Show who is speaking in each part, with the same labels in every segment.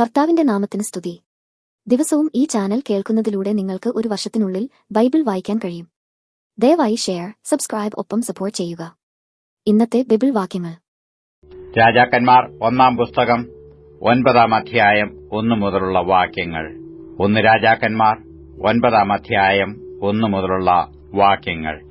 Speaker 1: കർത്താവിന്റെ നാമത്തിന് സ്തുതി. ദിവസവും ഈ ചാനൽ കേൾക്കുന്നതിലൂടെ നിങ്ങൾക്ക് ഒരു വർഷത്തിനുള്ളിൽ ബൈബിൾ വായിക്കാൻ കഴിയും. ദയവായി ഷെയർ സബ്സ്ക്രൈബ് ഒപ്പം സപ്പോർട്ട് ചെയ്യുക. ഇന്നത്തെ ബൈബിൾ വാക്യങ്ങൾ.
Speaker 2: രാജാക്കന്മാർ ഒന്നാം പുസ്തകം ഒൻപതാം അധ്യായം ഒന്നു മുതലുള്ള വാക്യങ്ങൾ. ഒന്ന് രാജാക്കന്മാർ ഒൻപതാം അധ്യായം ഒന്നു മുതലുള്ള വാക്യങ്ങൾ.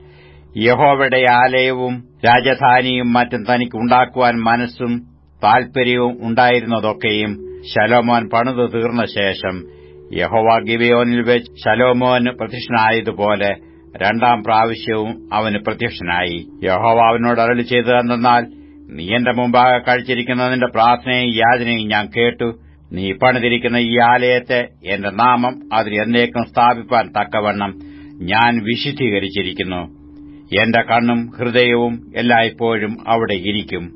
Speaker 2: യഹോവയുടെ ആലയവും രാജധാനിയും മറ്റും തനിക്കുണ്ടാക്കുവാൻ മനസ്സും താൽപര്യവും ഉണ്ടായിരുന്നതൊക്കെയും ശലോമോൻ പണിതു തീർന്ന ശേഷം യഹോവ ഗിബിയോനിൽ വെച്ച് ശലോമോന് പ്രത്യക്ഷനായതുപോലെ രണ്ടാം പ്രാവശ്യവും അവന് പ്രത്യക്ഷനായി. യഹോവ അവനോട് അരളി ചെയ്തതെന്നാൽ നീ എന്റെ മുമ്പാകെ കഴിച്ചിരിക്കുന്ന നിന്റെ പ്രാർത്ഥനയും യാചനയും ഞാൻ കേട്ടു. നീ പണിതിരിക്കുന്ന ഈ ആലയത്തെ എന്റെ നാമം അതിൽ എന്നേക്കും സ്ഥാപിപ്പാൻ തക്കവണ്ണം ഞാൻ വിശുദ്ധീകരിച്ചിരിക്കുന്നു. എന്റെ കണ്ണും ഹൃദയവും എല്ലായ്പ്പോഴും അവിടെ ഇരിക്കും.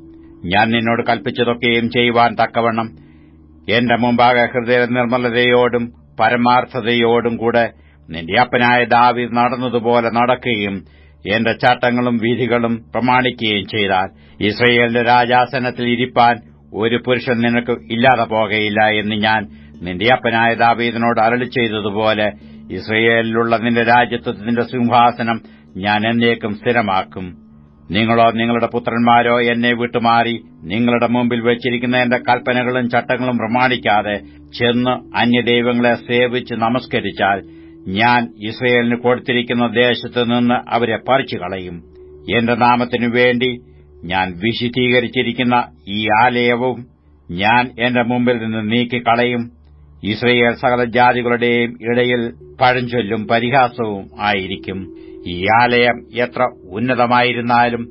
Speaker 2: ഞാൻ നിന്നോട് കൽപ്പിച്ചതൊക്കെയും ചെയ്യുവാൻ തക്കവണ്ണം എന്റെ മുമ്പാകെ ഹൃദയ നിർമ്മലതയോടും പരമാർത്ഥതയോടും കൂടെ നിന്റെ അപ്പനായ ദാവി നടന്നതുപോലെ നടക്കുകയും എന്റെ ചട്ടങ്ങളും വിധികളും പ്രമാണിക്കുകയും ചെയ്താൽ ഇസ്രയേലിന്റെ രാജാസനത്തിൽ ഇരിപ്പാൻ ഒരു പുരുഷൻ നിനക്ക് ഇല്ലാതെ പോകയില്ല എന്ന് ഞാൻ നിന്റെ അപ്പനായ ദാവീദിനോട് അരളി ചെയ്തതുപോലെ ഇസ്രയേലിലുള്ള നിന്റെ രാജ്യത്വത്തിന്റെ സിംഹാസനം ഞാൻ എന്നേക്കും സ്ഥിരമാക്കും. നിങ്ങളോ നിങ്ങളുടെ പുത്രന്മാരോ എന്നെ വിട്ടുമാറി നിങ്ങളുടെ മുമ്പിൽ വെച്ചിരിക്കുന്ന എന്റെ കൽപ്പനകളും ചട്ടങ്ങളും പ്രമാണിക്കാതെ ചെന്ന് അന്യദൈവങ്ങളെ സേവിച്ച് നമസ്കരിച്ചാൽ ഞാൻ ഇസ്രയേലിന് കൊടുത്തിരിക്കുന്ന ദേശത്ത് നിന്ന് അവരെ പറിച്ചു കളയും. എന്റെ നാമത്തിനു വേണ്ടി ഞാൻ വിശുദ്ധീകരിച്ചിരിക്കുന്ന ഈ ആലയവും ഞാൻ എന്റെ മുമ്പിൽ നിന്ന് നീക്കിക്കളയും. ഇസ്രയേൽ സകല ജാതികളുടെയും ഇടയിൽ പഴഞ്ചൊല്ലും പരിഹാസവും ആയിരിക്കും. ഈ ആലയം എത്ര ഉന്നതമായിരുന്നാലും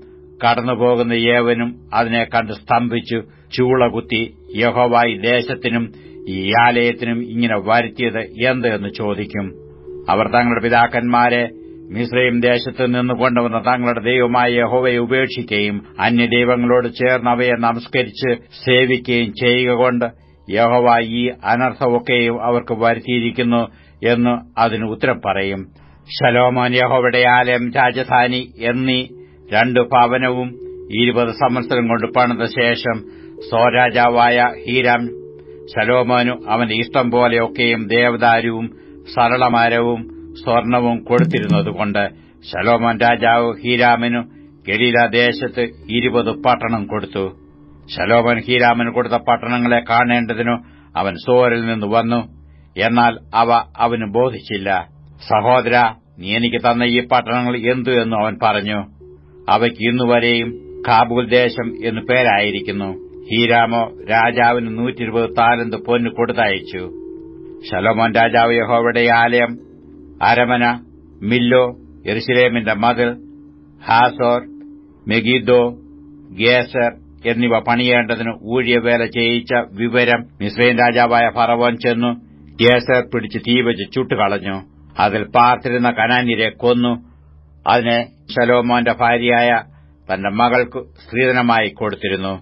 Speaker 2: കടന്നുപോകുന്ന ഏവനും അതിനെ കണ്ട് സ്തംഭിച്ചു ചൂളകുത്തി യഹോവായി ദേശത്തിനും ഈ ആലയത്തിനും ഇങ്ങനെ വരുത്തിയത് എന്ത് എന്ന് ചോദിക്കും. അവർ തങ്ങളുടെ പിതാക്കന്മാരെ മിശ്രയും ദേശത്ത് നിന്ന് കൊണ്ടുവന്ന തങ്ങളുടെ ദൈവമായ യഹോവയെ ഉപേക്ഷിക്കുകയും അന്യദൈവങ്ങളോട് ചേർന്ന് അവയെ നമസ്കരിച്ച് സേവിക്കുകയും ചെയ്യുക കൊണ്ട് യഹോവ ഈ അനർത്ഥമൊക്കെയും അവർക്ക് വരുത്തിയിരിക്കുന്നു എന്ന് അതിന് ഉത്തരം പറയും. ശലോമോൻ യഹോവയുടെ ആലയം രാജധാനി എന്നീ രണ്ടു ഭവനവും ഇരുപത് സംവത്സരം കൊണ്ട് പണിത ശേഷം സ്വരാജാവായ ഹീരാം ശലോമോനു അവന്റെ ഇഷ്ടം പോലെയൊക്കെയും ദേവദാരുവും സരളമരവും സ്വർണവും കൊടുത്തിരുന്നതുകൊണ്ട് ശലോമോൻ രാജാവ് ഹീരാമിനു ഗലീല ദേശത്ത് ഇരുപത് പട്ടണം കൊടുത്തു. ശലോമൻ ഹീരാമന് കൊടുത്ത പട്ടണങ്ങളെ കാണേണ്ടതിനു അവൻ സോരിൽ നിന്ന് വന്നു. എന്നാൽ അവ അവന് ബോധിച്ചില്ല. സഹോദര നീ എനിക്ക് തന്ന ഈ പട്ടണങ്ങൾ എന്തു എന്നു അവൻ പറഞ്ഞു. അവയ്ക്ക് ഇന്നുവരെയും കാബൂൽ ദേശം എന്നു പേരായിരിക്കുന്നു. ഹീരാമോ രാജാവിന് നൂറ്റിരുപത് താലന്ത് പൊന്നു കൊടുത്തയച്ചു. ശലോമോൻ രാജാവ് യഹോവയുടെ ആലയം അരമന മില്ലോ എറുസലേമിന്റെ മതിൽ ഹാസോർ മെഗീദോ ഗേസർ എന്നിവ പണിയേണ്ടതിന് ഊഴിയവേല ചെയ്യിച്ച വിവരം മിസ്രൈൻ രാജാവായ ഫറവോൻ ചെന്നു ഗേസർ പിടിച്ച് തീവച്ച് ചുട്ടുകളഞ്ഞു. അതിൽ പാർത്തിരുന്ന കനാന്യരെ കൊന്നു. അതിനെ ശലോമോന്റെ ഭാര്യയായ തന്റെ മകൾക്ക് സ്ത്രീധനമായി കൊടുത്തിരുന്നു.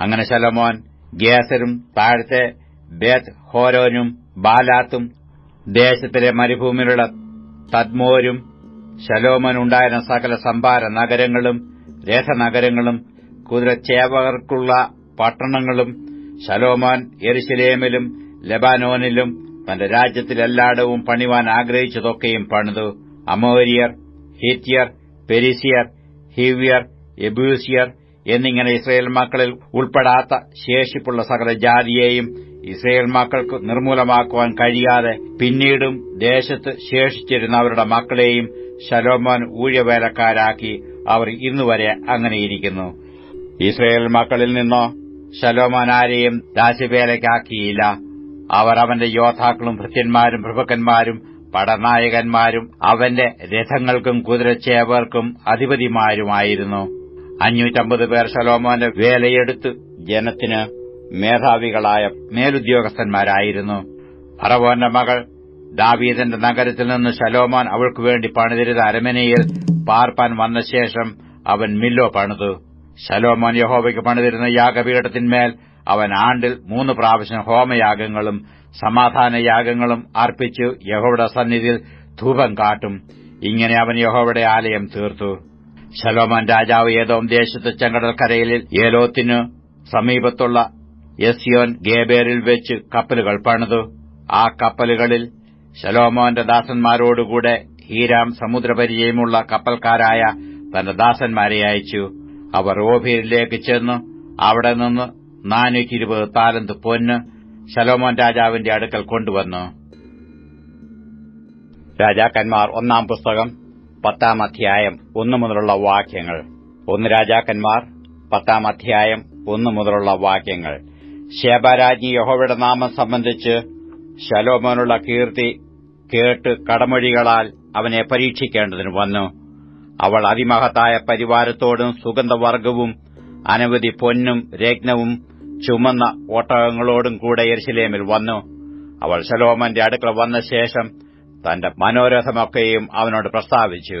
Speaker 2: അങ്ങനെ ശലോമോൻ ഗേസരും താഴത്തെ ബേത് ഹോരോനും ബാലാത്തും ദേശത്തിലെ മരുഭൂമിയിലുള്ള തദ്മോരും ശലോമോനുണ്ടായിരുന്ന സകല സംഭാര നഗരങ്ങളും രഥനഗരങ്ങളും കുതിരച്ചേവകർക്കുള്ള പട്ടണങ്ങളും ശലോമോൻ എരുശലേമിലും ലബാനോനിലും തന്റെ രാജ്യത്തിലെല്ലായിടവും പണിവാൻ ആഗ്രഹിച്ചതൊക്കെയും പണിതു അമോരിയർ ഹിത്യർ പെരിസിയർ ഹിവ്യർ എബ്യൂസിയർ എന്നിങ്ങനെ ഇസ്രയേൽ മക്കളിൽ ഉൾപ്പെടാത്ത ശേഷിപ്പുള്ള സകല ജാതിയെയും ഇസ്രയേൽ മക്കൾക്ക് നിർമൂലമാക്കുവാൻ കഴിയാതെ പിന്നീടും ദേശത്ത് ശേഷിച്ചിരുന്ന അവരുടെ മക്കളെയും ശലോമോൻ ഊഴവേലക്കാരാക്കി അവർ ഇന്നുവരെ അങ്ങനെയിരിക്കുന്നു. ഇസ്രയേൽ മക്കളിൽ നിന്നോ ശലോമോൻ ആരെയും ദാസ്യവേലയ്ക്കാക്കിയില്ല അവർ അവന്റെ യോദ്ധാക്കളും ഭൃത്യന്മാരും പ്രഭുക്കന്മാരും പടനായകന്മാരും അവന്റെ രഥങ്ങൾക്കും കുതിരച്ചേവർക്കും അധിപതിമാരുമായിരുന്നു. അഞ്ഞൂറ്റമ്പത് പേർ ശലോമോന്റെ വേലയെടുത്ത് ജനത്തിന് മേധാവികളായ മേലുദ്യോഗസ്ഥന്മാരായിരുന്നു. ഫറവോന്റെ മകൾ ദാവീദന്റെ നഗരത്തിൽ നിന്ന് ശലോമോൻ അവൾക്കു വേണ്ടി പണിതിരുന്ന അരമനയിൽ പാർപ്പാൻ വന്ന ശേഷം അവൻ മില്ലോ പണിതു. ശലോമോൻ യഹോവയ്ക്ക് പണിതിരുന്ന യാഗപീഠത്തിന്മേൽ അവൻ ആണ്ടിൽ മൂന്ന് പ്രാവശ്യം ഹോമയാഗങ്ങളും സമാധാനയാഗങ്ങളും അർപ്പിച്ചു യഹോവയുടെ സന്നിധിയിൽ ധൂപം കാട്ടും. ഇങ്ങനെ അവൻ യഹോവയുടെ ആലയം തീർത്തു. ശലോമോൻ രാജാവ് ഏതോം ദേശത്ത് ചെങ്കടൽക്കരയിൽ ഏലോത്തിനു സമീപത്തുള്ള എസ്യോൻ ഗേബേറിൽ വെച്ച് കപ്പലുകൾ പണിതു. ആ കപ്പലുകളിൽ ശലോമോന്റെ ദാസന്മാരോടുകൂടെ ഹീരാം സമുദ്രപരിചയമുള്ള കപ്പൽക്കാരായ തന്റെ ദാസന്മാരെ അയച്ചു. അവർ ഓഫീരിലേക്ക് ചെന്നു. അവിടെ നിന്ന് നാനൂറ്റി ഇരുപത് താലന്ത് പൊന്ന് ശലോമോൻ രാജാവിന്റെ അടുക്കൽ കൊണ്ടുവന്നു. രാജാക്കന്മാർ ഒന്നാം പുസ്തകം പത്താം അധ്യായം ഒന്നു മുതലുള്ള വാക്യങ്ങൾ. ഒന്ന് രാജാക്കന്മാർ പത്താം അധ്യായം ഒന്നു മുതലുള്ള വാക്യങ്ങൾ. ശേബരാജ്ഞി യഹോവയുടെ നാമം സംബന്ധിച്ച് ശലോമോനുള്ള കീർത്തി കേട്ട് കടമൊഴികളാൽ അവനെ പരീക്ഷിക്കേണ്ടതിന് വന്നു. അവൾ അതിമഹത്തായ പരിവാരത്തോടും സുഗന്ധവർഗവും അനവധി പൊന്നും രത്നവും ചുമന്ന ഒട്ടകങ്ങളോടും കൂടെ എരിശിലേമിൽ വന്നു. അവൾ ശലോമന്റെ അടുക്കള വന്ന ശേഷം തന്റെ മനോരഥമൊക്കെയും അവനോട് പ്രസ്താവിച്ചു.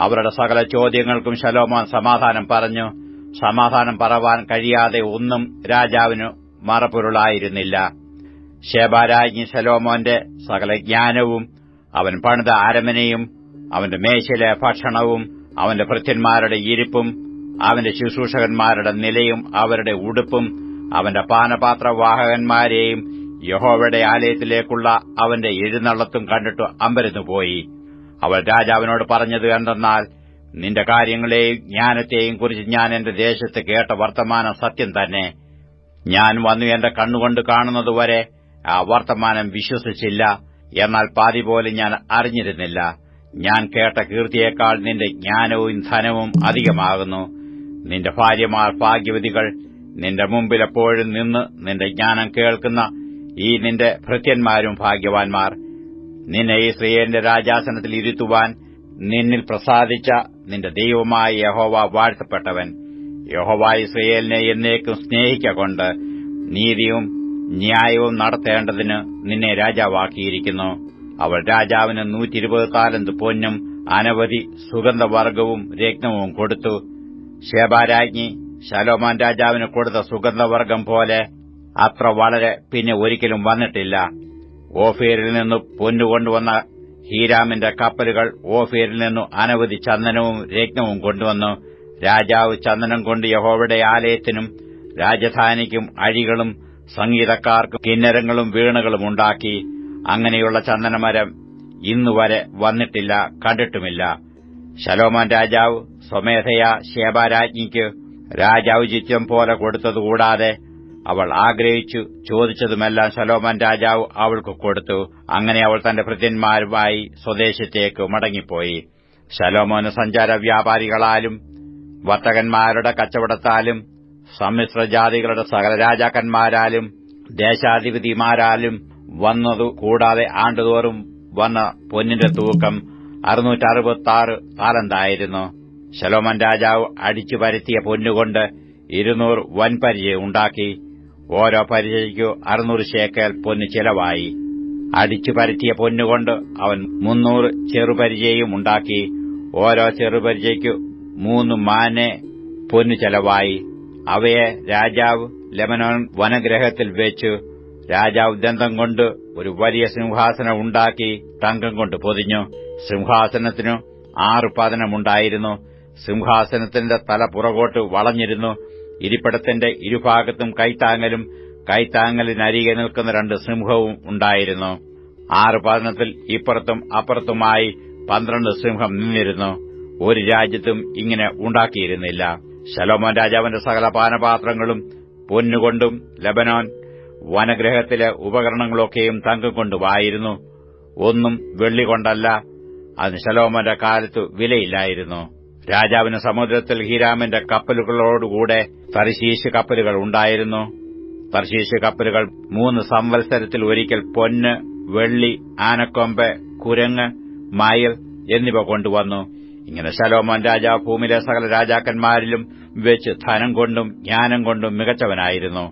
Speaker 2: അവരുടെ സകല ചോദ്യങ്ങൾക്കും ശലോമോൻ സമാധാനം പറഞ്ഞു. സമാധാനം പറവാൻ കഴിയാതെ ഒന്നും രാജാവിന് മറപ്പൊരുളായിരുന്നില്ല ശേബാരാജ്ഞി ശലോമോന്റെ സകല ജ്ഞാനവും അവൻ പണിത അരമനയും അവന്റെ മേശയിലെ ഭക്ഷണവും അവന്റെ ഭൃത്യന്മാരുടെ ഇരിപ്പും അവന്റെ ശുശ്രൂഷകന്മാരുടെ നിലയും അവരുടെ ഉടുപ്പും അവന്റെ പാനപാത്രവാഹകന്മാരെയും യഹോവയുടെ ആലയത്തിലേക്കുള്ള അവന്റെ എഴുന്നള്ളത്തും കണ്ടിട്ട് അമ്പരന്നുപോയി അവൾ രാജാവിനോട് പറഞ്ഞത് എന്തെന്നാൽ നിന്റെ കാര്യങ്ങളെയും ജ്ഞാനത്തെയും കുറിച്ച് ഞാൻ എന്റെ ദേശത്ത് കേട്ട വർത്തമാനം സത്യം തന്നെ. ഞാൻ വന്നു എന്റെ കണ്ണുകൊണ്ട് കാണുന്നതുവരെ ആ വർത്തമാനം വിശ്വസിച്ചില്ല. എന്നാൽ പാതി പോലും ഞാൻ അറിഞ്ഞിരുന്നില്ല. ഞാൻ കേട്ട കീർത്തിയേക്കാൾ നിന്റെ ജ്ഞാനവും ധനവും അധികമാകുന്നു. നിന്റെ ഭാര്യമാർ ഭാഗ്യവതികൾ നിന്റെ മുമ്പിൽ എപ്പോഴും നിന്ന് നിന്റെ ജ്ഞാനം കേൾക്കുന്ന ഈ നിന്റെ ഭൃത്യന്മാരും ഭാഗ്യവാൻമാർ നിന്നെ ഈ സ്ത്രീയന്റെ രാജാസനത്തിൽ ഇരുത്തുവാൻ നിന്നിൽ പ്രസാദിച്ച നിന്റെ ദൈവമായ യഹോവ വാഴ്ത്തപ്പെട്ടവൻ. യഹോവ ഇസ്രയേലിനെ എന്നേക്കും സ്നേഹിക്കൊണ്ട് നീതിയും ന്യായവും നടത്തേണ്ടതിന് നിന്നെ രാജാവാക്കിയിരിക്കുന്നു. അവൾ രാജാവിന് നൂറ്റിരുപത് താലന്ത് പൊന്നും അനവധി സുഗന്ധവർഗവും രത്നവും കൊടുത്തു. ശേബാരാജ്ഞി ശലോമാൻ രാജാവിന് കൊടുത്ത സുഗന്ധവർഗം പോലെ അത്ര വളരെ പിന്നെ ഒരിക്കലും വന്നിട്ടില്ല. ഓഫീരിൽ നിന്ന് പൊന്നുകൊണ്ടുവന്ന ഹീരാമിന്റെ കപ്പലുകൾ ഓഫീരിൽ നിന്നു അനവധി ചന്ദനവും രത്നവും കൊണ്ടുവന്നു. രാജാവ് ചന്ദനം കൊണ്ട് യഹോവയുടെ ആലയത്തിനും രാജധാനിക്കും അഴികളും സംഗീതക്കാർക്കും കിന്നരങ്ങളും വീണകളും ഉണ്ടാക്കി. അങ്ങനെയുള്ള ചന്ദനമരം ഇന്നുവരെ വന്നിട്ടില്ല കണ്ടിട്ടുമില്ല. ശലോമാൻ രാജാവ് സ്വമേധയാ ശേബാരാജ്ഞിക്ക് രാജാവ് ചിത്രം പോലെ കൊടുത്തതുകൂടാതെ അവൾ ആഗ്രഹിച്ചു ചോദിച്ചതുമെല്ലാം ശലോമൻ രാജാവ് അവൾക്ക് കൊടുത്തു. അങ്ങനെ അവൾ തന്റെ ഭൃത്യന്മാരുമായി സ്വദേശത്തേക്ക് മടങ്ങിപ്പോയി. ശലോമോന് സഞ്ചാര വ്യാപാരികളാലും വർത്തകന്മാരുടെ കച്ചവടത്താലും സമ്മിശ്ര ജാതികളുടെ സകല രാജാക്കന്മാരാലും ദേശാധിപതിമാരാലും വന്നതു കൂടാതെ ആണ്ടുതോറും വന്ന പൊന്നിന്റെ തൂക്കം അറുന്നൂറ്ററുപത്താറ് താലന്തായിരുന്നു ശലോമൻ രാജാവ് അടിച്ചു പരത്തിയ പൊന്നുകൊണ്ട് ഇരുന്നൂറ് വൻപരിചയ ഉണ്ടാക്കി. ഓരോ പരിചയ്ക്കു അറുന്നൂറ് ശേക്കൽ പൊന്ന് ചിലവായി. അടിച്ചു പരത്തിയ പൊന്നുകൊണ്ട് അവൻ മുന്നൂറ് ചെറുപരിചയും ഉണ്ടാക്കി. ഓരോ ചെറുപരിചയ്ക്കു മൂന്ന് മാനെ പൊന്നു ചെലവായി. അവയെ രാജാവ് ലെമനോൻ വനഗ്രഹത്തിൽ വെച്ചു. രാജാവ് ദന്തം കൊണ്ട് ഒരു വലിയ സിംഹാസനം ഉണ്ടാക്കി തങ്കം കൊണ്ട് പൊതിഞ്ഞു. സിംഹാസനത്തിനു ആറ് പതനമുണ്ടായിരുന്നു. സിംഹാസനത്തിന്റെ തല പുറകോട്ട് വളഞ്ഞിരുന്നു. ഇരിപ്പിടത്തിന്റെ ഇരുഭാഗത്തും കൈത്താങ്ങലും കൈത്താങ്ങലിനരികെ നിൽക്കുന്ന രണ്ട് സിംഹവും ഉണ്ടായിരുന്നു. ആറ് പതനത്തിൽ ഇപ്പുറത്തും അപ്പുറത്തുമായി പന്ത്രണ്ട് സിംഹം നിന്നിരുന്നു. ഒരു രാജ്യത്തും ഇങ്ങനെ ഉണ്ടാക്കിയിരുന്നില്ല. ശലോമോൻ രാജാവിന്റെ സകല പാനപാത്രങ്ങളും പൊന്നുകൊണ്ടും ലബനോൻ വനഗ്രഹത്തിലെ ഉപകരണങ്ങളൊക്കെയും തങ്കം കൊണ്ടുമായിരുന്നു. ഒന്നും വെള്ളി കൊണ്ടല്ല. അതിന് ശലോമോന്റെ കാലത്ത് വിലയില്ലായിരുന്നു. രാജാവിന് സമുദ്രത്തിൽ ഹീരാമന്റെ കപ്പലുകളോടുകൂടെ തർശീശ് കപ്പലുകൾ ഉണ്ടായിരുന്നു. തർശീശ് കപ്പലുകൾ മൂന്ന് സംവത്സരത്തിൽ ഒരിക്കൽ പൊന്ന് വെള്ളി ആനക്കൊമ്പ് കുരങ്ങ് മയിൽ എന്നിവ കൊണ്ടുവന്നു. ഇങ്ങനെ ശലോമോൻ രാജാവ് ഭൂമിയിലെ സകല രാജാക്കന്മാരിലും വെച്ച് ധനം കൊണ്ടും ജ്ഞാനം കൊണ്ടും മികച്ചവനായിരുന്നു.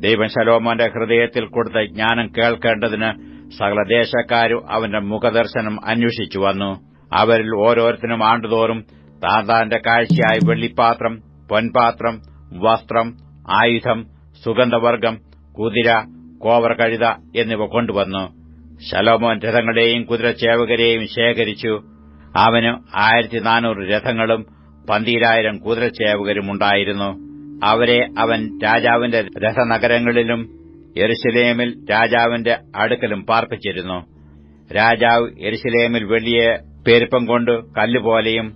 Speaker 2: ദൈവം ശലോമോന്റെ ഹൃദയത്തിൽ കൊടുത്ത ജ്ഞാനം കേൾക്കേണ്ടതിന് സകല ദേശക്കാരും അവന്റെ മുഖദർശനം അന്വേഷിച്ചു വന്നു. അവരിൽ ഓരോരുത്തരും ആണ്ടുതോറും താന്താന്റെ കാഴ്ചയായി വെള്ളിപ്പാത്രം പൊൻപാത്രം വസ്ത്രം ആയുധം സുഗന്ധവർഗം കുതിര കോവർ കഴുത എന്നിവ കൊണ്ടുവന്നു. ശലോമോൻ രഥങ്ങളെയും കുതിരച്ചേവകരെയും ശേഖരിച്ചു. അവന് ആയിരത്തി നാനൂറ് രഥങ്ങളും പന്തിരായിരം കുതിരച്ചേവകരും ഉണ്ടായിരുന്നു അവരെ അവൻ രാജാവിന്റെ രഥനഗരങ്ങളിലും എരുസലേമിൽ രാജാവിന്റെ അടുക്കലും പാർപ്പിച്ചിരുന്നു. രാജാവ് എരുസലേമിൽ വെള്ളിയെ പെരുപ്പം കൊണ്ട് കല്ലുപോലെയും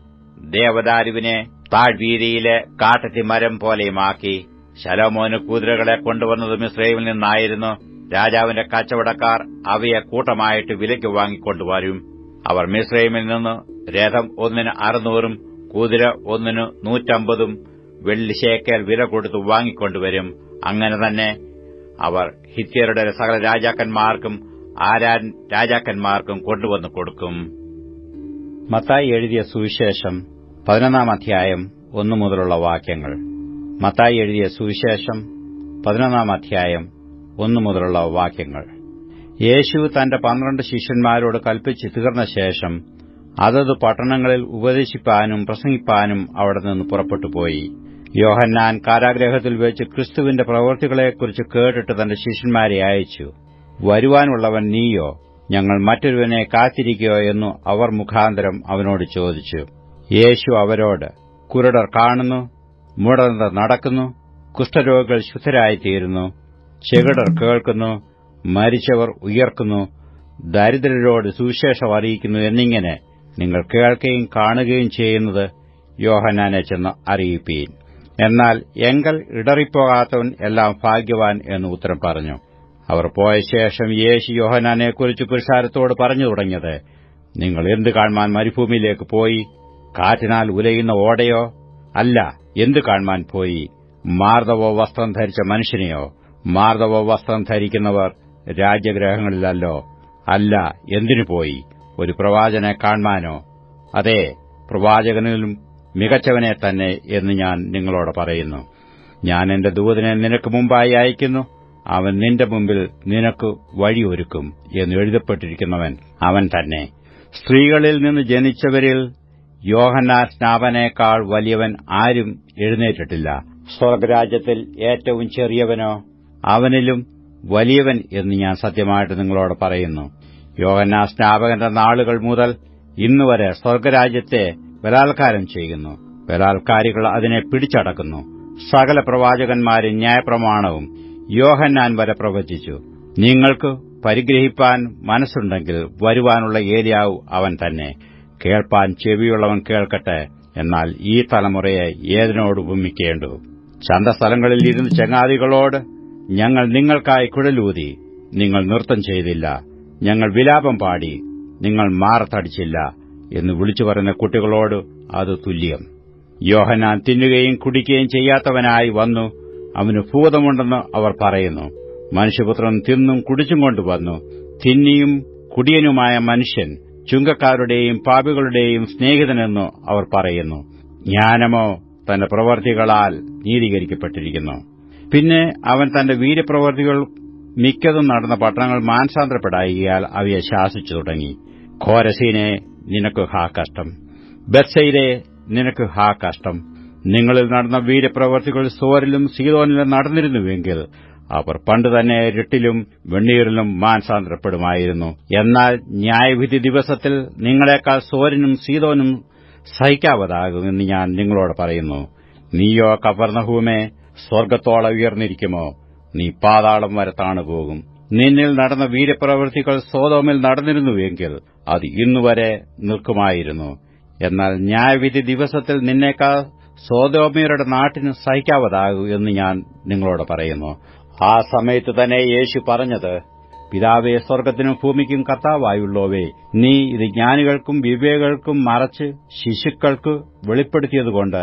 Speaker 2: ദേവദാരുവിനെ താഴ്വീതിയിലെ കാട്ടത്തിമരം പോലെയുമാക്കി ശലോമോന് കുതിരകളെ കൊണ്ടുവന്നത് മിശ്രയിൽ നിന്നായിരുന്നു. രാജാവിന്റെ കച്ചവടക്കാർ അവയെ കൂട്ടമായിട്ട് വിലയ്ക്ക് വാങ്ങിക്കൊണ്ടുവരും. അവർ മിശ്രൈമിൽ നിന്ന് രഥം ഒന്നിന് അറുന്നൂറും കുതിര ഒന്നിന് നൂറ്റമ്പതും വെള്ളിശേക്കൽ വില കൊടുത്ത് വാങ്ങിക്കൊണ്ടുവരും. അങ്ങനെ തന്നെ അവർ ഹിത്യരുടെ സകല രാജാക്കന്മാർക്കും ആരാൻ രാജാക്കന്മാർക്കും കൊണ്ടുവന്നു കൊടുക്കും. മത്തായി എഴുതിയ സുവിശേഷം പതിനൊന്നാം അധ്യായം ഒന്നു മുതലുള്ള വാക്യങ്ങൾ. മത്തായി എഴുതിയ സുവിശേഷം പതിനൊന്നാം അധ്യായം ഒന്നു മുതലുള്ള വാക്യങ്ങൾ. യേശു തന്റെ പന്ത്രണ്ട് ശിഷ്യന്മാരോട് കൽപ്പിച്ച് തീർന്ന ശേഷം അതത് പട്ടണങ്ങളിൽ ഉപദേശിപ്പാനും പ്രസംഗിപ്പാനും അവിടെ നിന്ന് പുറപ്പെട്ടുപോയി യോഹന്നാൻ കാരാഗ്രഹത്തിൽ വെച്ച് ക്രിസ്തുവിന്റെ പ്രവൃത്തികളെക്കുറിച്ച് കേട്ടിട്ട് തന്റെ ശിഷ്യന്മാരെ അയച്ചു. വരുവാനുള്ളവൻ നീയോ? ഞങ്ങൾ മറ്റൊരുവനെ കാത്തിരിക്കുകയോ എന്നു അവർ മുഖാന്തരം അവനോട് ചോദിച്ചു. യേശു അവരോട് കുരുടർ കാണുന്നു മുടന്തർ നടക്കുന്നു കുഷ്ഠരോഗികൾ ശുദ്ധരായിത്തീരുന്നു ചെകിടർ കേൾക്കുന്നു മരിച്ചവർ ഉയർക്കുന്നു ദരിദ്രരോട് സുവിശേഷം അറിയിക്കുന്നു എന്നിങ്ങനെ നിങ്ങൾ കേൾക്കുകയും കാണുകയും ചെയ്യുന്നത് യോഹനാനെ ചെന്ന് അറിയിപ്പീൻ. എന്നാൽ എങ്കൽ ഇടറിപ്പോകാത്തവൻ എല്ലാം ഭാഗ്യവാൻ എന്ന് ഉത്തരം പറഞ്ഞു. അവർ പോയ ശേഷം യേശു യോഹനാനെക്കുറിച്ച് പുരുഷാരത്തോട് പറഞ്ഞു തുടങ്ങിയത് നിങ്ങൾ എന്ത് കാണുവാൻ മരുഭൂമിയിലേക്ക് പോയി? കാറ്റിനാൽ ഉലയുന്ന ഓടയോ? അല്ല എന്ത് കാണുവാൻ പോയി? മാർദവോ വസ്ത്രം ധരിച്ച മനുഷ്യനെയോ? മാർദവോ വസ്ത്രം ധരിക്കുന്നവർ രാജ്യഗ്രഹങ്ങളിലല്ലോ. അല്ല എന്തിനു പോയി? ഒരു പ്രവാചനെ കാണുവാനോ അതെ പ്രവാചകനിലും മികച്ചവനെ തന്നെ എന്ന് ഞാൻ നിങ്ങളോട് പറയുന്നു. ഞാൻ എന്റെ ദൂതനെ നിനക്ക് മുമ്പായി അയക്കുന്നു അവൻ നിന്റെ മുമ്പിൽ നിനക്ക് വഴിയൊരുക്കും എന്ന് എഴുതപ്പെട്ടിരിക്കുന്നവൻ അവൻ തന്നെ. സ്ത്രീകളിൽ നിന്ന് ജനിച്ചവരിൽ യോഹന്നാ സ്നാപനേക്കാൾ വലിയവൻ ആരും എഴുന്നേറ്റിട്ടില്ല. സ്വർഗരാജ്യത്തിൽ ഏറ്റവും ചെറിയവനോ അവനിലും വലിയവൻ എന്ന് ഞാൻ സത്യമായിട്ട് നിങ്ങളോട് പറയുന്നു. യോഹന്നാ സ്നാപകന്റെ നാളുകൾ മുതൽ ഇന്നുവരെ സ്വർഗരാജ്യത്തെ ബലാത്കാരം ചെയ്യുന്നു. ബലാത്കാരികൾ അതിനെ പിടിച്ചടക്കുന്നു. സകല പ്രവാചകന്മാരും ന്യായപ്രമാണവും യോഹന്നാൻ വരെ പ്രവചിച്ചു. നിങ്ങൾക്ക് പരിഗ്രഹിപ്പാൻ മനസ്സുണ്ടെങ്കിൽ വരുവാനുള്ള ഏരിയാവ് അവൻ തന്നെ. കേൾപ്പാൻ ചെവിയുള്ളവൻ കേൾക്കട്ടെ എന്നാൽ ഈ തലമുറയെ ഏതിനോട് ഉപമിക്കേണ്ടു? ചന്തസ്ഥലങ്ങളിൽ ഇരുന്ന് ചങ്ങാതികളോട് ഞങ്ങൾ നിങ്ങൾക്കായി കുഴലൂതി നിങ്ങൾ നൃത്തം ചെയ്തില്ല ഞങ്ങൾ വിലാപം പാടി നിങ്ങൾ മാറത്തടിച്ചില്ല എന്ന് വിളിച്ചു പറയുന്ന കുട്ടികളോട് അത് തുല്യം. യോഹനാൻ തിന്നുകയും കുടിക്കുകയും ചെയ്യാത്തവനായി വന്നു അവന് ഭൂതമുണ്ടെന്ന് അവർ പറയുന്നു. മനുഷ്യപുത്രൻ തിന്നും കുടിച്ചും കൊണ്ടുവന്നു. തിന്നിയും കുടിയനുമായ മനുഷ്യൻ ചുങ്കക്കാരുടെയും പാപികളുടെയും സ്നേഹിതനെന്നു അവർ പറയുന്നു. ജ്ഞാനമോ തന്റെ പ്രവർത്തികളാൽ നീതീകരിക്കപ്പെട്ടിരിക്കുന്നു. പിന്നെ അവൻ തന്റെ വീര്യപ്രവർത്തികൾ മിക്കതും നടന്ന പട്ടണങ്ങൾ മാനസാന്തരപ്പെടായികയാൽ അവയെ ശാസിച്ചു തുടങ്ങി. ഘോരസീനെ നിനക്ക് ഹാ കഷ്ടം. ബത്സയിലെ നിനക്ക് ഹാ കഷ്ടം. നിങ്ങളിൽ നടന്ന വീരപ്രവർത്തികൾ സോരിലും സീതോനിലും നടന്നിരുന്നുവെങ്കിൽ അവർ പണ്ട് തന്നെ രട്ടിലും വെണ്ണീറിലും മാൻസാന്തരപ്പെടുമായിരുന്നു എന്നാൽ ന്യായവിധി ദിവസത്തിൽ നിങ്ങളെക്കാൾ സോരനും സീതോനും സഹിക്കാവതാകുമെന്ന് ഞാൻ നിങ്ങളോട് പറയുന്നു. നീയോ കവർണഹൂമേ സ്വർഗത്തോളം ഉയർന്നിരിക്കുമോ? നീ പാതാളം വരെ താണുപോകും. നിന്നിൽ നടന്ന വീരപ്രവൃത്തികൾ സോതോമിൽ നടന്നിരുന്നുവെങ്കിൽ അത് ഇന്നുവരെ നിൽക്കുമായിരുന്നു. എന്നാൽ ന്യായവിധി ദിവസത്തിൽ നിന്നേക്കാൾ സോതോമിയരുടെ നാട്ടിന് സഹിക്കാവതാകൂ എന്ന് ഞാൻ നിങ്ങളോട് പറയുന്നു. ആ സമയത്ത് തന്നെ യേശു പറഞ്ഞത് പിതാവേ സ്വർഗത്തിനും ഭൂമിക്കും കർത്താവായുള്ളോവേ നീ ഇത് ജ്ഞാനികൾക്കും വിവേകൾക്കും മറച്ച് ശിശുക്കൾക്ക് വെളിപ്പെടുത്തിയതുകൊണ്ട്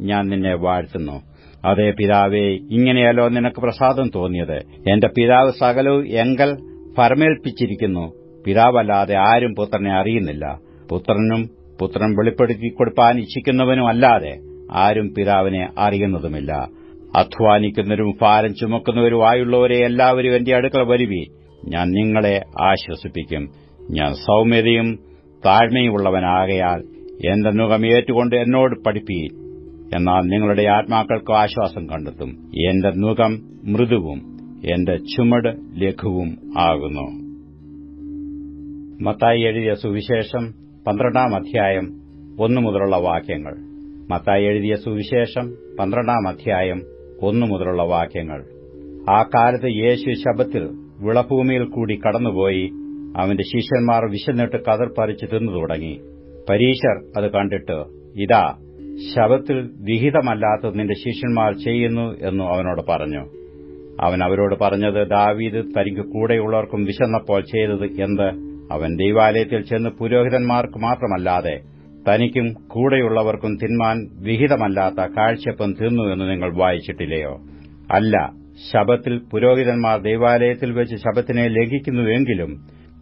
Speaker 2: ഞാൻ നിന്നെ വാഴ്ത്തുന്നു. അതേ പിതാവേ ഇങ്ങനെയല്ലോ നിനക്ക് പ്രസാദം തോന്നിയത്. എന്റെ പിതാവ് സകലവും എങ്കൽ ഫരമേൽപ്പിച്ചിരിക്കുന്നു പിതാവല്ലാതെ ആരും പുത്രനെ അറിയുന്നില്ല. പുത്രനും പുത്രൻ വെളിപ്പെടുത്തി കൊടുപ്പാൻ ഇച്ഛിക്കുന്നവനും അല്ലാതെ ആരും പിതാവിനെ അറിയുന്നതുമില്ല. അധ്വാനിക്കുന്നവരും ഭാരം ചുമക്കുന്നവരുമായുള്ളവരെ എല്ലാവരും എന്റെ അടുക്കള വരുവീൻ ഞാൻ നിങ്ങളെ ആശ്വസിപ്പിക്കും. ഞാൻ സൌമ്യതയും താഴ്മയുമുള്ളവനാകയാൽ എന്റെ മുഖം ഏറ്റുകൊണ്ട് എന്നോട് പഠിപ്പീൻ എന്നാൽ നിങ്ങളുടെ ആത്മാക്കൾക്ക് ആശ്വാസം കണ്ടെത്തും. എന്റെ മുഖം മൃദുവും എന്റെ ചുമട് ലഘുവും ആകുന്നു. മത്തായി എഴുതിയ സുവിശേഷം പന്ത്രണ്ടാം അധ്യായം ഒന്നു മുതലുള്ള വാക്യങ്ങൾ. മത്തായി എഴുതിയ സുവിശേഷം പന്ത്രണ്ടാം അധ്യായം ഒന്നു മുതലുള്ള വാക്യങ്ങൾ. ആ കാലത്ത് യേശു ശബത്തിൽ വിളഭൂമിയിൽ കൂടി കടന്നുപോയി അവന്റെ ശിഷ്യന്മാർ വിശന്നിട്ട് കതിർ പറിച്ചു തിന്നു തുടങ്ങി. പരീശർ അത് കണ്ടിട്ട് ഇതാ ശബത്തിൽ വിഹിതമല്ലാത്തത് നിന്റെ ശിഷ്യന്മാർ ചെയ്യുന്നു എന്നു അവനോട് പറഞ്ഞു. അവൻ അവരോട് പറഞ്ഞത് ദാവീദ് തനിക്ക് കൂടെയുള്ളവർക്കും വിശന്നപ്പോൾ ചെയ്തത് എന്ത്? അവൻ ദൈവാലയത്തിൽ ചെന്ന് പുരോഹിതന്മാർക്ക് മാത്രമല്ലാതെ തനിക്കും കൂടെയുള്ളവർക്കും തിന്മാൻ വിഹിതമല്ലാത്ത കാഴ്ചപ്പം തിന്നു എന്ന് നിങ്ങൾ വായിച്ചിട്ടില്ലയോ? അല്ല ശബത്തിൽ പുരോഹിതന്മാർ ദേവാലയത്തിൽ വെച്ച് ശബത്തിനെ ലംഘിക്കുന്നുവെങ്കിലും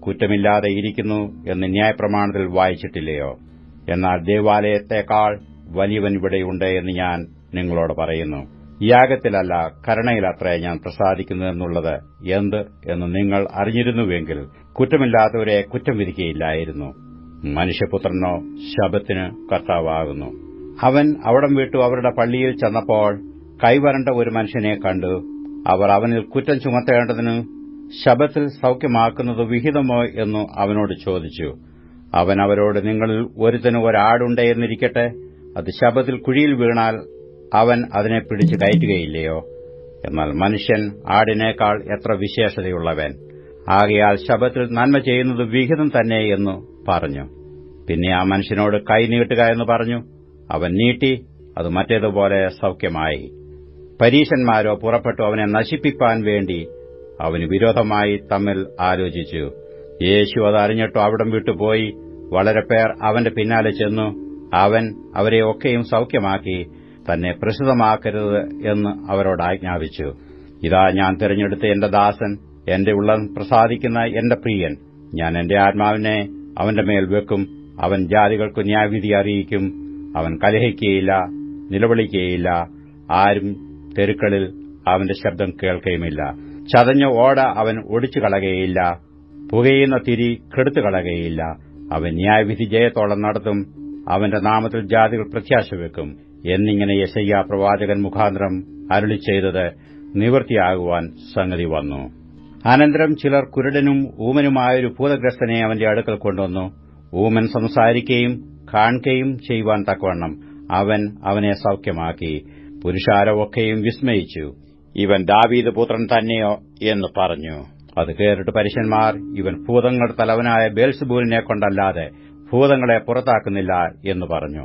Speaker 2: കുറ്റമില്ലാതെ ഇരിക്കുന്നു എന്ന് ന്യായപ്രമാണത്തിൽ വായിച്ചിട്ടില്ലയോ? എന്നാൽ ദേവാലയത്തെക്കാൾ വലിയവൻ ഇവിടെയുണ്ട് എന്ന് ഞാൻ നിങ്ങളോട് പറയുന്നു. യാഗത്തിലല്ല കരുണയിലത്രേ ഞാൻ പ്രസാദിക്കുന്നു എന്നുള്ളത് എന്ത് എന്ന് നിങ്ങൾ അറിഞ്ഞിരുന്നുവെങ്കിൽ കുറ്റമില്ലാത്തവരെ കുറ്റം വിധിക്കുകയില്ലായിരുന്നു മനുഷ്യപുത്രനോ ശബത്തിന് കർത്താവാകുന്നു. അവൻ അവിടം വിട്ടു അവരുടെ പള്ളിയിൽ ചെന്നപ്പോൾ കൈവരണ്ട ഒരു മനുഷ്യനെ കണ്ടു. അവർ അവനിൽ കുറ്റം ചുമത്തേണ്ടതിന് ശബത്തിൽ സൌഖ്യമാക്കുന്നത് വിഹിതമോ എന്നു അവനോട് ചോദിച്ചു. അവൻ അവരോട് നിങ്ങളിൽ ഒരുത്തിന് ഒരാടുണ്ടേ എന്നിരിക്കട്ടെ. അത് ശബത്തിൽ കുഴിയിൽ വീണാൽ അവൻ അതിനെ പിടിച്ചു കയറ്റുകയില്ലയോ? എന്നാൽ മനുഷ്യൻ ആടിനേക്കാൾ എത്ര വിശേഷതയുള്ളവൻ. ആകയാൽ ശബത്തിൽ നന്മ ചെയ്യുന്നത് വിഹിതം തന്നെ എന്നു പറഞ്ഞു. പിന്നെ ആ മനുഷ്യനോട് കൈ നീട്ടുക എന്ന് പറഞ്ഞു. അവൻ നീട്ടി അത് മറ്റേതുപോലെ സൌഖ്യമായി. പരീശന്മാരോ പുറപ്പെട്ടു അവനെ നശിപ്പിക്കാൻ വേണ്ടി അവന് വിരോധമായി തമ്മിൽ ആലോചിച്ചു. യേശു അത് അറിഞ്ഞിട്ടോ അവിടം വിട്ടുപോയി. വളരെ പേർ അവന്റെ പിന്നാലെ ചെന്നു. അവൻ അവരെ ഒക്കെയും സൌഖ്യമാക്കി തന്നെ പ്രസിദ്ധമാക്കരുത് എന്ന് അവരോട് ആജ്ഞാപിച്ചു. ഇതാ ഞാൻ തിരഞ്ഞെടുത്ത എന്റെ ദാസൻ എന്റെ ഉള്ളം പ്രസാദിക്കുന്ന എന്റെ പ്രിയൻ. ഞാൻ എന്റെ ആത്മാവിനെ അവന്റെ മേൽ വെക്കും. അവൻ ജാതികൾക്ക് ന്യായവിധി അറിയിക്കും. അവൻ കലഹിക്കുകയില്ല നിലവിളിക്കുകയില്ല ആരും തെരുക്കളിൽ അവന്റെ ശബ്ദം കേൾക്കുകയുമില്ല ചതഞ്ഞ ഓട അവൻ ഒടിച്ചു കളകയില്ല. പുകയുന്ന തിരി കെടുത്തു കളകയില്ല. അവൻ ന്യായവിധി ജയത്തോളം നടത്തും. അവന്റെ നാമത്തിൽ ജാതികൾ പ്രത്യാശ വെക്കും. എന്നിങ്ങനെ യശയ്യ പ്രവാചകൻ മുഖാന്തരം അരുളി ചെയ്തത് നിവൃത്തിയാകുവാൻ സംഗതി വന്നു. അനന്തരം ചിലർ കുരുടനും ഊമനുമായൊരു ഭൂതഗ്രസ്തനെ അവന്റെ അടുക്കൽ കൊണ്ടുവന്നു. ഊമൻ സംസാരിക്കുകയും കാണുകയും ചെയ്യുവാൻ തക്കവണ്ണം അവൻ അവനെ സൌഖ്യമാക്കി. പുരുഷാരമൊക്കെയും വിസ്മയിച്ചു. ഇവൻ ദാവീദ് പുത്രൻ തന്നെയോ എന്ന് പറഞ്ഞു. അത് കേറിട്ട് പരുഷന്മാർ ഇവൻ ഭൂതങ്ങളുടെ തലവനായ ബേൽസുബൂലിനെ കൊണ്ടല്ലാതെ ഭൂതങ്ങളെ പുറത്താക്കുന്നില്ല എന്ന് പറഞ്ഞു.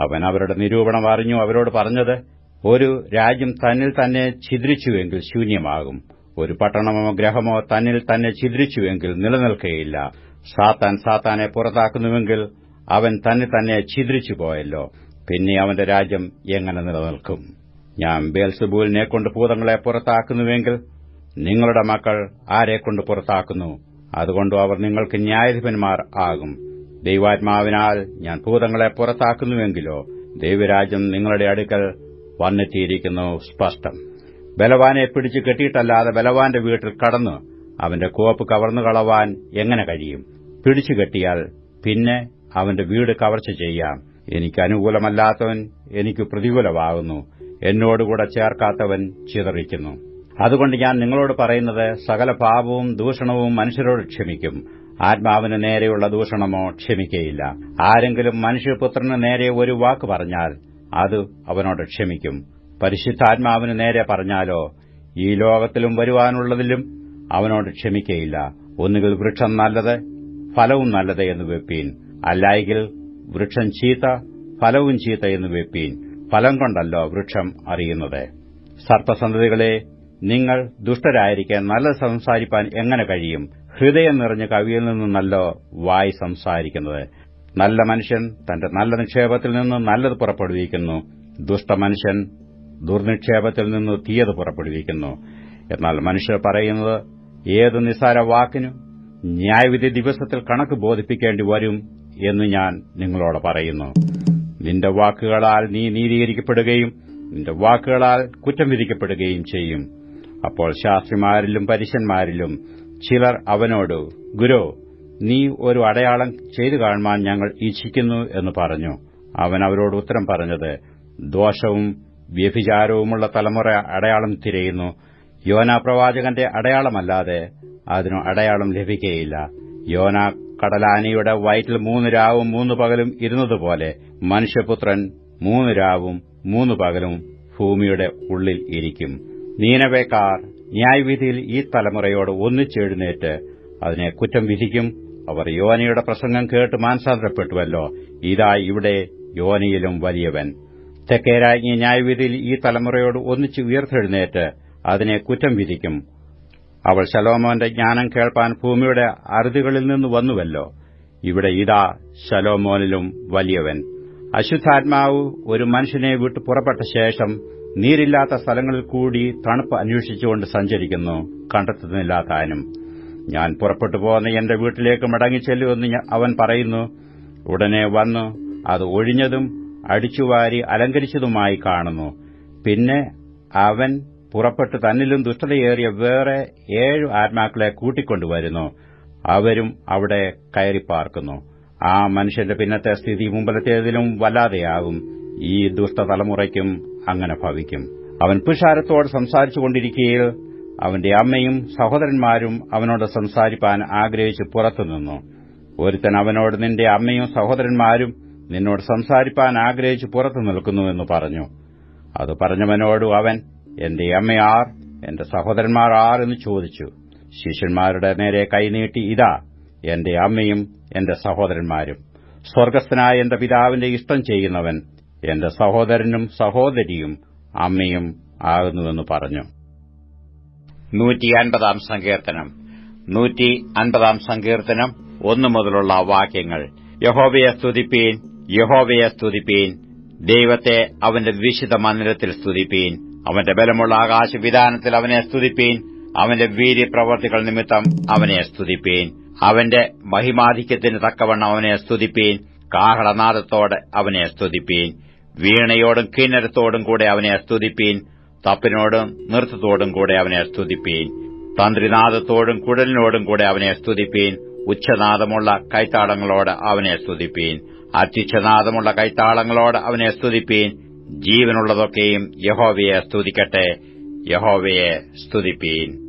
Speaker 2: അവൻ അവരുടെ നിരൂപണം അറിഞ്ഞു അവരോട് പറഞ്ഞത് ഒരു രാജ്യം തന്നിൽ തന്നെ ഛിദ്രിച്ചുവെങ്കിൽ ശൂന്യമാകും. ഒരു പട്ടണമോ ഗ്രഹമോ തന്നിൽ തന്നെ ഛിദ്രിച്ചുവെങ്കിൽ നിലനിൽക്കുകയില്ല സാത്താൻ സാത്താനെ പുറത്താക്കുന്നുവെങ്കിൽ അവൻ തന്നെ തന്നെ ഛിദ്രിച്ചു പോയല്ലോ പിന്നെ അവന്റെ രാജ്യം എങ്ങനെ നിലനിൽക്കും? ഞാൻ ബേൽസുബൂലിനെ കൊണ്ട് ഭൂതങ്ങളെ പുറത്താക്കുന്നുവെങ്കിൽ നിങ്ങളുടെ മക്കൾ ആരെക്കൊണ്ട് പുറത്താക്കുന്നു? അതുകൊണ്ട് അവർ നിങ്ങൾക്ക് ന്യായാധിപന്മാർ ആകും. ദൈവാത്മാവിനാൽ ഞാൻ ഭൂതങ്ങളെ പുറത്താക്കുന്നുവെങ്കിലോ ദൈവരാജ്യം നിങ്ങളുടെ അടുക്കൽ വന്നെത്തിയിരിക്കുന്നു സ്പഷ്ടം. ബലവാനെ പിടിച്ചു കെട്ടിയിട്ടല്ലാതെ ബലവാന്റെ വീട്ടിൽ കടന്ന് അവന്റെ കോപ്പ് കവർന്നു കളവാൻ എങ്ങനെ കഴിയും? പിടിച്ചു കെട്ടിയാൽ പിന്നെ അവന്റെ വീട് കവർച്ച ചെയ്യാം. എനിക്ക് അനുകൂലമല്ലാത്തവൻ എനിക്ക് പ്രതികൂലമാകുന്നു. എന്നോടുകൂടെ ചേർക്കാത്തവൻ ചിതറിക്കുന്നു. അതുകൊണ്ട് ഞാൻ നിങ്ങളോട് പറയുന്നത് സകല പാപവും ദൂഷണവും മനുഷ്യരോട് ക്ഷമിക്കും. ആത്മാവിന് നേരെയുള്ള ദൂഷണമോ ക്ഷമിക്കയില്ല. ആരെങ്കിലും മനുഷ്യപുത്രന് നേരെ ഒരു വാക്ക് പറഞ്ഞാൽ അത് അവനോട് ക്ഷമിക്കും. പരിശുദ്ധാത്മാവിന് നേരെ പറഞ്ഞാലോ ഈ ലോകത്തിലും വരുവാനുള്ളതിലും അവനോട് ക്ഷമിക്കയില്ല. ഒന്നുകിൽ വൃക്ഷം നല്ലത് ഫലവും നല്ലത് എന്ന് വെപ്പീൻ. അല്ലായെങ്കിൽ വൃക്ഷം ചീത്ത ഫലവും ചീത്ത എന്ന് വെപ്പീൻ. ഫലം കൊണ്ടല്ലോ വൃക്ഷം അറിയുന്നത്. സർപ്പസന്തതികളെ നിങ്ങൾ ദുഷ്ടരായിരിക്കാൻ നല്ല സംസാരിപ്പാൻ എങ്ങനെ കഴിയും? ഹൃദയം നിറഞ്ഞ കവിയിൽ നിന്നല്ലോ വായി സംസാരിക്കുന്നത്. നല്ല മനുഷ്യൻ തന്റെ നല്ല നിക്ഷേപത്തിൽ നിന്നും നല്ലത് പുറപ്പെടുവിക്കുന്നു. ദുഷ്ടമനുഷ്യൻ ദുർനിക്ഷേപത്തിൽ നിന്ന് തീയത് പുറപ്പെടുവിക്കുന്നു. എന്നാൽ മനുഷ്യർ പറയുന്നത് ഏത് നിസ്സാര വാക്കിനും ന്യായവിധി ദിവസത്തിൽ കണക്ക് ബോധിപ്പിക്കേണ്ടി വരും എന്ന് ഞാൻ നിങ്ങളോട് പറയുന്നു. നിന്റെ വാക്കുകളാൽ നീ നീതീകരിക്കപ്പെടുകയും നിന്റെ വാക്കുകളാൽ കുറ്റം വിധിക്കപ്പെടുകയും ചെയ്യും. അപ്പോൾ ശാസ്ത്രിമാരിലും പരീശന്മാരിലും ചിലർ അവനോട് ഗുരു നീ ഒരു അടയാളം ചെയ്തു കാണുവാൻ ഞങ്ങൾ ഇച്ഛിക്കുന്നു എന്ന് പറഞ്ഞു. അവൻ അവരോട് ഉത്തരം പറഞ്ഞത് ദോഷവും വ്യഭിചാരവുമുള്ള തലമുറ അടയാളം തിരയുന്നു. യോന പ്രവാചകന്റെ അടയാളമല്ലാതെ അതിനു അടയാളം ലഭിക്കുകയില്ല. യോന കടലാനയുടെ വയറ്റിൽ മൂന്ന് രാവും മൂന്ന് പകലും ഇരുന്നതുപോലെ മനുഷ്യപുത്രൻ മൂന്ന് രാവും മൂന്ന് പകലും ഭൂമിയുടെ ഉള്ളിൽ ഇരിക്കും. നീനവേക്കാർ ന്യായവിധിയിൽ ഈ തലമുറയോട് ഒന്നിച്ചെഴുന്നേറ്റ് അതിനെ കുറ്റം വിധിക്കും. അവർ യോനയുടെ പ്രസംഗം കേട്ട് മാനസാന്തരപ്പെട്ടുവല്ലോ. ഇതാ ഇവിടെ യോനയിലും വലിയവൻ. തെക്കേരാജ്ഞി ന്യായവിധിയിൽ ഈ തലമുറയോട് ഒന്നിച്ച് ഉയർത്തെഴുന്നേറ്റ് അതിനെ കുറ്റം വിധിക്കും. അവൾ ശലോമോന്റെ ജ്ഞാനം കേൾപ്പാൻ ഭൂമിയുടെ അറുതികളിൽ നിന്ന് വന്നുവല്ലോ. ഇവിടെ ഇതാ ശലോമോനിലും വലിയവൻ. അശുദ്ധാത്മാവ് ഒരു മനുഷ്യനെ വിട്ടു പുറപ്പെട്ട ശേഷം നീരില്ലാത്ത സ്ഥലങ്ങളിൽ കൂടി തണുപ്പ് അന്വേഷിച്ചുകൊണ്ട് സഞ്ചരിക്കുന്നു. കണ്ടെത്തുന്നില്ല താനും ഞാൻ പുറപ്പെട്ടു പോകുന്ന എന്റെ വീട്ടിലേക്ക് മടങ്ങിച്ചെല്ലുമെന്ന് ഞ- അവൻ പറയുന്നു. ഉടനെ വന്നു. അത് ഒഴിഞ്ഞതും അടിച്ചുവാരി അലങ്കരിച്ചതുമായി കാണുന്നു. പിന്നെ അവൻ പുറപ്പെട്ട് തന്നിലും ദുഷ്ടതയേറിയ വേറെ ഏഴ് ആത്മാക്കളെ കൂട്ടിക്കൊണ്ടുവരുന്നു. അവരും അവിടെ കയറിപ്പാർക്കുന്നു ആ മനുഷ്യന്റെ പിന്നത്തെ സ്ഥിതി മുമ്പലത്തേതിലും വല്ലാതെയാകും. ഈ ദുഷ്ടതലമുറയ്ക്കും അങ്ങനെ ഭവിക്കും. അവൻ പുരുഷാരത്തോട് സംസാരിച്ചുകൊണ്ടിരിക്കുകയിൽ അവന്റെ അമ്മയും സഹോദരന്മാരും അവനോട് സംസാരിപ്പാൻ ആഗ്രഹിച്ച് പുറത്തുനിന്നു. ഒരുത്തൻ അവനോട് നിന്റെ അമ്മയും സഹോദരന്മാരും നിന്നോട് സംസാരിപ്പാൻ ആഗ്രഹിച്ച് പുറത്തു നിൽക്കുന്നുവെന്ന് പറഞ്ഞു. അത് പറഞ്ഞവനോടു അവൻ എന്റെ അമ്മയാർ എന്റെ സഹോദരന്മാർ ആർ? എന്ന് ചോദിച്ചു. ശിഷ്യന്മാരുടെ നേരെ കൈനീട്ടി ഇതാ എന്റെ അമ്മയും എന്റെ സഹോദരന്മാരും. സ്വർഗസ്ഥനായ എന്റെ പിതാവിന്റെ ഇഷ്ടം ചെയ്യുന്നവൻ എന്റെ സഹോദരനും സഹോദരിയും അമ്മയും ആകുന്നുവെന്ന് പറഞ്ഞു. നൂറ്റി അൻപതാം സങ്കീർത്തനം സങ്കീർത്തനം ഒന്നു മുതലുള്ള വാക്യങ്ങൾ. യഹോവയെ സ്തുതിപ്പീൻ. യഹോവയെ സ്തുതിപ്പീൻ. ദൈവത്തെ അവന്റെ വിശുദ്ധ മന്ദിരത്തിൽ സ്തുതിപ്പീൻ. അവന്റെ ബലമുള്ള ആകാശവിധാനത്തിൽ അവനെ സ്തുതിപ്പീൻ. അവന്റെ വീര്യപ്രവർത്തികൾ നിമിത്തം അവനെ സ്തുതിപ്പീൻ. അവന്റെ മഹിമാധിക്യത്തിന് തക്കവണ്ണം അവനെ സ്തുതിപ്പീൻ. കാഹളനാദത്തോടെ അവനെ സ്തുതിപ്പീൻ. വീണയോടും കിന്നരത്തോടും കൂടെ അവനെ സ്തുതിപ്പീൻ. തപ്പിനോടും നൃത്തത്തോടും കൂടെ അവനെ സ്തുതിപ്പീൻ. തന്ത്രിനാദത്തോടും കുഴലിനോടും കൂടെ അവനെ സ്തുതിപ്പീൻ. ഉച്ചനാദമുള്ള കൈത്താടങ്ങളോട് അവനെ സ്തുതിപ്പീൻ. അത്യുച്ഛനാദമുള്ള കൈത്താളങ്ങളോട് അവനെ സ്തുതിപ്പീൻ ജീവനുള്ളതൊക്കെയും യഹോവയെ സ്തുതിക്കട്ടെ. യഹോവയെ സ്തുതിപ്പീൻ.